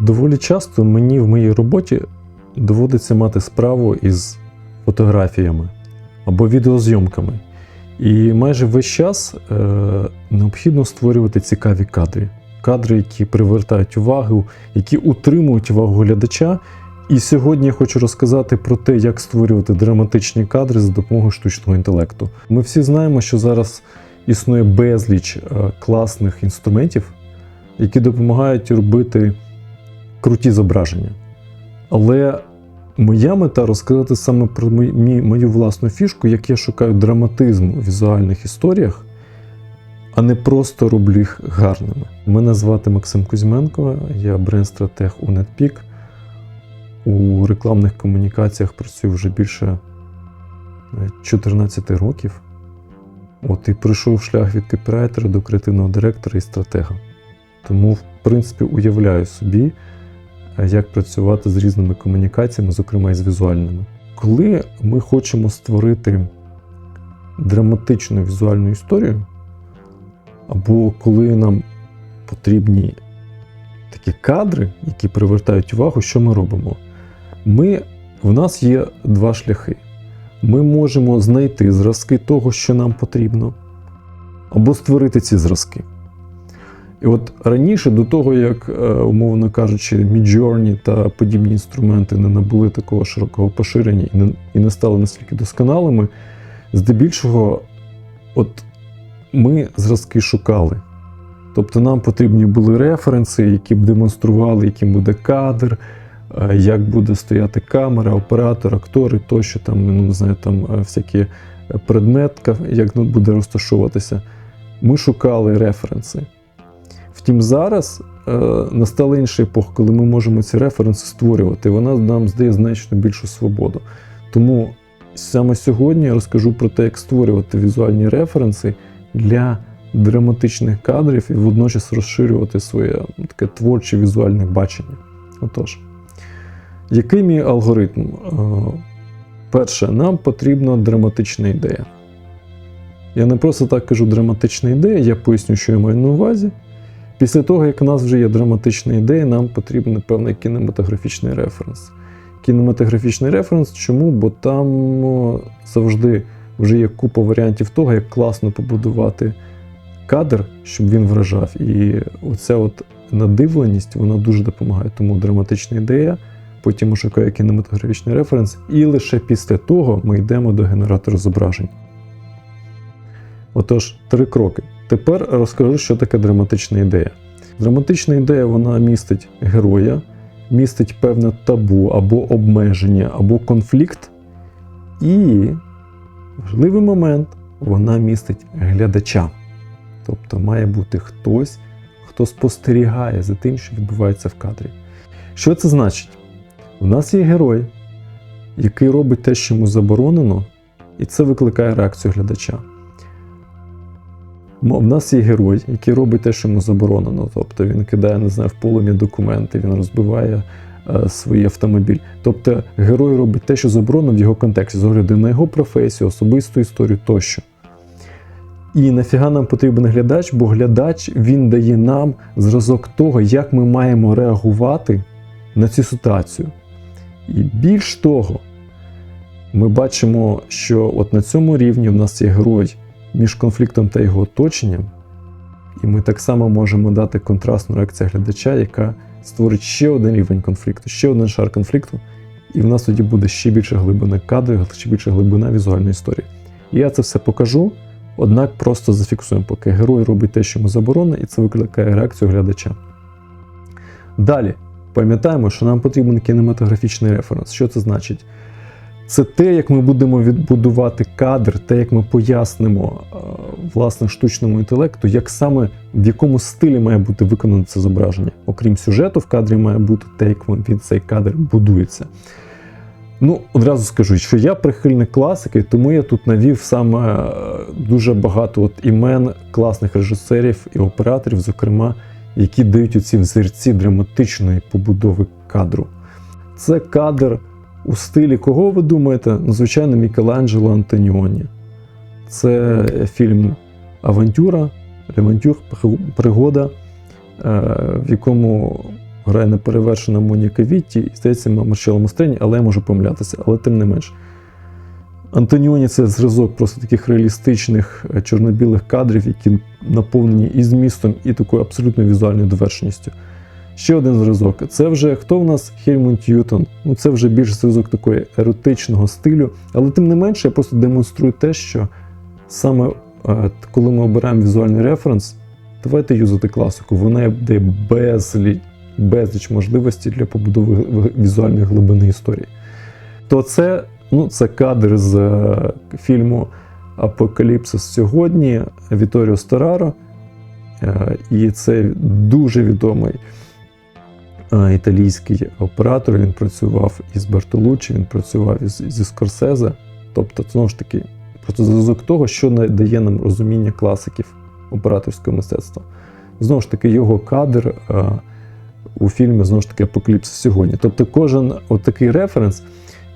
Доволі часто мені в моїй роботі доводиться мати справу із фотографіями або відеозйомками. І майже весь час е, необхідно створювати цікаві кадри. Кадри, які привертають увагу, які утримують увагу глядача. І сьогодні я хочу розказати про те, як створювати драматичні кадри за допомогою штучного інтелекту. Ми всі знаємо, що зараз існує безліч е, класних інструментів, які допомагають робити круті зображення. Але моя мета розказати саме про мою власну фішку, як я шукаю драматизм у візуальних історіях, а не просто роблю їх гарними. Мене звати Максим Кузьменко, я бренд-стратег у NetPeak. У рекламних комунікаціях працюю вже більше е, 14 років. От і пройшов шлях від копірайтера до креативного директора і стратега. Тому, в принципі, уявляю собі, е, як працювати з різними комунікаціями, зокрема і з візуальними. Коли ми хочемо створити драматичну візуальну історію, або коли нам потрібні такі кадри, які привертають увагу, що ми робимо? Ми, в нас є два шляхи. Ми можемо знайти зразки того, що нам потрібно, або створити ці зразки. І от раніше, до того, як, е, умовно кажучи, Midjourney та подібні інструменти не набули такого широкого поширення і не, і не стали настільки досконалими, здебільшого, от ми зразки шукали. Тобто нам потрібні були референси, які б демонстрували, яким буде кадр, е, як буде стояти камера, оператор, актори, тощо там, ну не знаю, там е, всякі предметка, як ну, буде розташовуватися. Ми шукали референси. Втім, зараз е, настала інша епоха, коли ми можемо ці референси створювати. Вона нам здає значно більшу свободу. Тому саме сьогодні я розкажу про те, як створювати візуальні референси для драматичних кадрів і водночас розширювати своє таке творче візуальне бачення. Отож, який мій алгоритм? Е, Перше, нам потрібна драматична ідея. Я не просто так кажу драматична ідея, я поясню, що я маю на увазі. Після того, як у нас вже є драматична ідея, нам потрібен певний кінематографічний референс. Кінематографічний референс чому? Бо там завжди вже є купа варіантів того, як класно побудувати кадр, щоб він вражав. І оця от надивленість вона дуже допомагає. Тому драматична ідея, потім шукає кінематографічний референс, і лише після того ми йдемо до генератора зображень. Отож, три кроки. Тепер розкажу, що таке драматична ідея. Драматична ідея вона містить героя, містить певне табу або обмеження, або конфлікт. І важливий момент вона містить глядача. Тобто має бути хтось, хто спостерігає за тим, що відбувається в кадрі. Що це значить? У нас є герой, який робить те, що йому заборонено, і це викликає реакцію глядача. В нас є герой, який робить те, що йому заборонено. Тобто він кидає, не знаю, в полум'я документи, він розбиває е, свій автомобіль. Тобто герой робить те, що заборонено в його контексті, з огляду на його професію, особисту історію тощо. І нафіга нам потрібен глядач, бо глядач він дає нам зразок того, як ми маємо реагувати на цю ситуацію. І більш того, ми бачимо, що от на цьому рівні в нас є герой між конфліктом та його оточенням, і ми так само можемо дати контрастну реакцію глядача, яка створить ще один рівень конфлікту, ще один шар конфлікту, і в нас тоді буде ще більше глибина кадрів, ще більше глибина візуальної історії. Я це все покажу, однак просто зафіксуємо, поки герой робить те, що йому заборонено, і це викликає реакцію глядача. Далі, пам'ятаємо, що нам потрібен кінематографічний референс. Що це значить? Це те, як ми будемо відбудувати кадр, те, як ми пояснимо е, власне штучному інтелекту, як саме в якому стилі має бути виконане це зображення. Окрім сюжету, в кадрі має бути те, як він цей кадр будується. Ну, одразу скажу, що я прихильник класики, тому я тут навів саме е, дуже багато от імен класних режисерів і операторів, зокрема, які дають оці взірці драматичної побудови кадру. Це кадр у стилі кого ви думаєте? Ну, звичайно, Мікеланджело Антоніоні. Це фільм Авантюра, Авантюр, пригода, е, в якому грає неперевершена Моніка Вітті, і здається, Марчело Мастрені, але я можу помилятися, але тим не менш. Антоніоні це зразок просто таких реалістичних е, чорно-білих кадрів, які наповнені і змістом, і такою абсолютно візуальною довершеністю. Ще один зразок. Це вже хто в нас Хельмут Ньютон. Ну це вже більш зразок такої еротичного стилю. Але тим не менше, я просто демонструю те, що саме е, коли ми обираємо візуальний референс, давайте юзати класику. Вона дає безліч, безліч можливостей для побудови візуальної глибини історії. То це, ну, це кадр з е, фільму Апокаліпсис сьогодні Віторіо Стораро. Е, І це дуже відомий італійський оператор. Він працював із Бертолуччі, він працював із, зі Скорсезе. Тобто, знову ж таки, просто зв'язок того, що не дає нам розуміння класиків операторського мистецтва. Знову ж таки, його кадр е, у фільмі знову ж таки Апокаліпсис сьогодні. Тобто, кожен отакий референс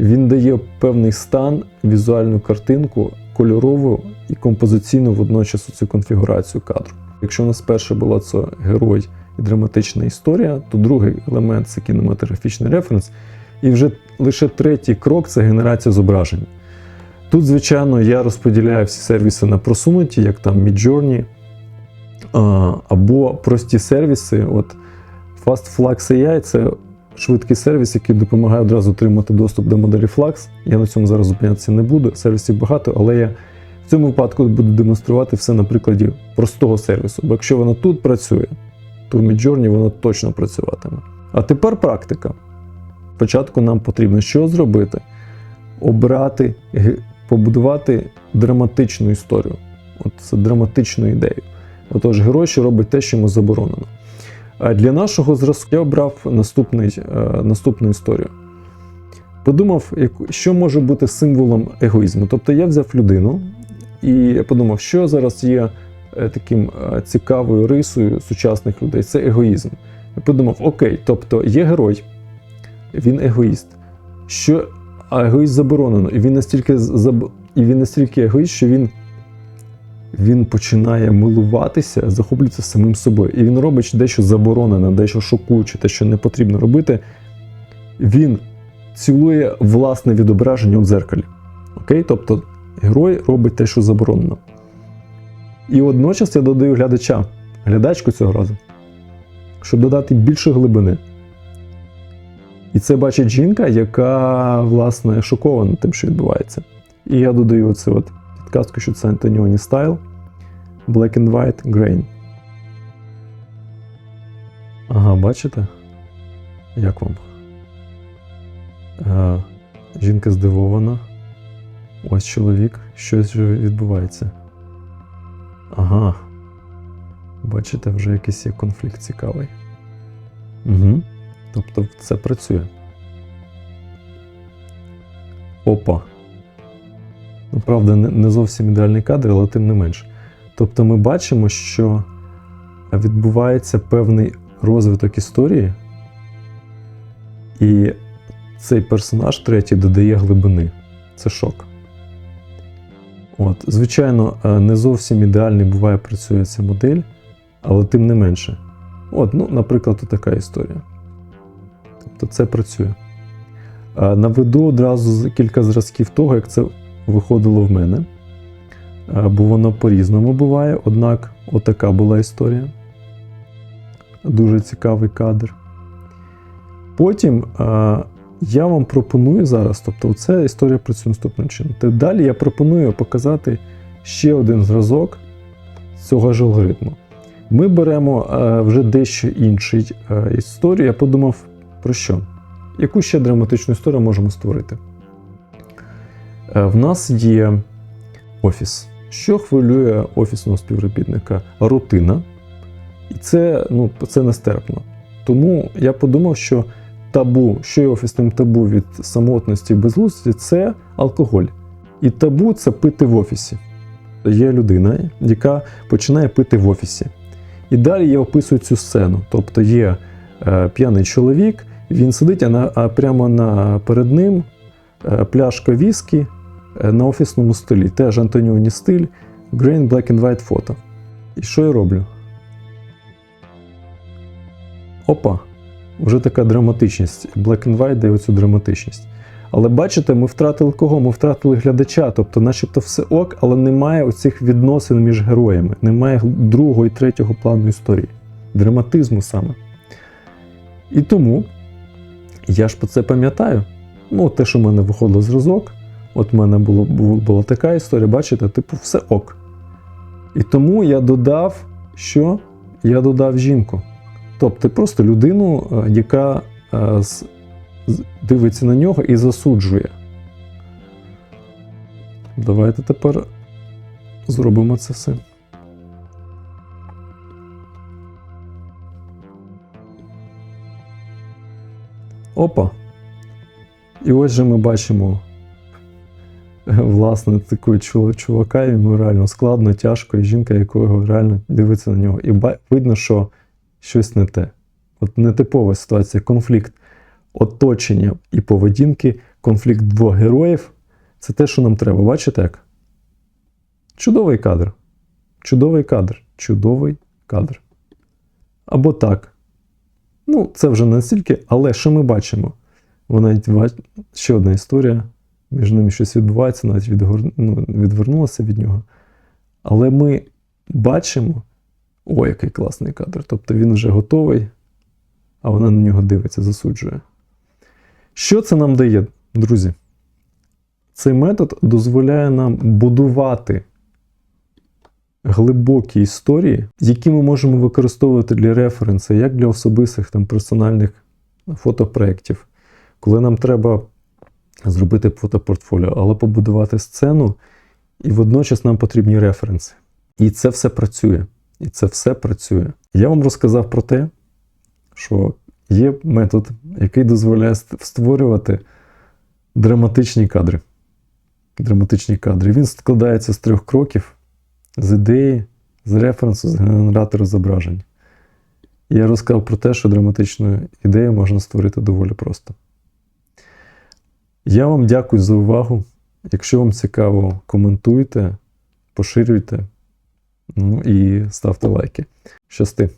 він дає певний стан, візуальну картинку, кольорову і композиційну водночас цю конфігурацію кадру. Якщо у нас перша була це герой драматична історія, то другий елемент це кінематографічний референс. І вже лише третій крок це генерація зображень. Тут, звичайно, я розподіляю всі сервіси на просунуті, як там Midjourney, або прості сервіси. От FastFlux AI це швидкий сервіс, який допомагає одразу отримати доступ до моделі Flux. Я на цьому зараз зупинятися не буду. Сервісів багато, але я в цьому випадку буду демонструвати все на прикладі простого сервісу. Бо якщо воно тут працює, в Midjourney воно точно працюватиме. А тепер практика. Спочатку нам потрібно що зробити? Обрати, побудувати драматичну історію. От це драматичну ідею. Отож, герой, що робить те, що йому заборонено. А для нашого зразку я обрав наступний, е, наступну історію. Подумав, що може бути символом егоїзму. Тобто я взяв людину і подумав, що зараз є таким е, цікавою рисою сучасних людей це егоїзм. Я подумав, окей, тобто є герой, він егоїст. Що а егоїст заборонено, і він настільки заб... і він настільки егоїст, що він, він починає милуватися, захоплюється самим собою. І він робить дещо заборонене, дещо шокуюче, те, що не потрібно робити. Він цілує власне відображення у дзеркалі. Окей? Тобто герой робить те, що заборонено. І водночас я додаю глядача, глядачку цього разу, щоб додати більше глибини. І це бачить жінка, яка, власне, шокована тим, що відбувається. І я додаю оце от підказку, що це Антоніоні Style Black and White Grain. Ага, бачите? Як вам? Е, жінка здивована. Ось чоловік, щось відбувається. Ага. Бачите, вже якийсь є конфлікт цікавий. Угу. Тобто це працює. Опа. Ну, правда, не, зовсім ідеальний кадр, але тим не менш. Тобто ми бачимо, що відбувається певний розвиток історії, і цей персонаж третій додає глибини. Це шок. От, звичайно, е, не зовсім ідеальний буває працює ця модель, але тим не менше. От, ну, наприклад, така історія. Тобто це працює. Е, Наведу одразу кілька зразків того, як це виходило в мене. Е, Бо воно по-різному буває, однак отака була історія. Дуже цікавий кадр. Потім я вам пропоную зараз, тобто ця історія працює наступним чином. Далі я пропоную показати ще один зразок цього ж алгоритму. Ми беремо е, вже дещо інший е, історію. Я подумав, про що? Яку ще драматичну історію можемо створити? Е, в нас є офіс. Що хвилює офісного співробітника? Рутина. І це, ну, це нестерпно. Тому я подумав, що табу, що є офісним табу від самотності і безглуздості, це алкоголь. І табу це пити в офісі. Є людина, яка починає пити в офісі. І далі я описую цю сцену. Тобто є е, п'яний чоловік, він сидить, а, на, а прямо на, перед ним е, пляшка віскі е, на офісному столі. Теж Антоніоні стиль, Grain Black and White фото. І що я роблю? Опа. Вже така драматичність. Black and White дає оцю драматичність. Але бачите, ми втратили кого? Ми втратили глядача. Тобто, начебто, все ок, але немає оцих відносин між героями, немає другого і третього плану історії, драматизму саме. І тому я ж про це пам'ятаю. Ну, те, що в мене виходило зразок, от в мене було, була така історія, бачите, типу, все ок. І тому я додав, що я додав жінку. Тобто просто людину, е, яка е, дивиться на нього і засуджує. Давайте тепер зробимо це все. Опа. І ось же ми бачимо е, власне такого чу- чувака, йому реально складно, тяжко, і жінка, якого реально дивиться на нього. І видно, що щось не те. От нетипова ситуація, конфлікт оточення і поведінки, конфлікт двох героїв це те, що нам треба. Бачите як? Чудовий кадр. Чудовий кадр. Чудовий кадр. Або так. Ну, це вже настільки, але що ми бачимо? Вона ще одна історія. Між ними щось відбувається, навіть відгор... ну, відвернулася від нього. Але ми бачимо, о, який класний кадр. Тобто він вже готовий, а вона на нього дивиться, засуджує. Що це нам дає, друзі? Цей метод дозволяє нам будувати глибокі історії, які ми можемо використовувати для референсу, як для особистих там, персональних фотопроєктів, коли нам треба зробити фотопортфоліо, але побудувати сцену, і водночас нам потрібні референси. І це все працює. І це все працює. Я вам розказав про те, що є метод, який дозволяє створювати драматичні кадри. Драматичні кадри. Він складається з трьох кроків: з ідеї, з референсу, з генератору зображень. Я розказав про те, що драматичну ідею можна створити доволі просто. Я вам дякую за увагу. Якщо вам цікаво, коментуйте, поширюйте. Ну і ставте лайки. Щасти!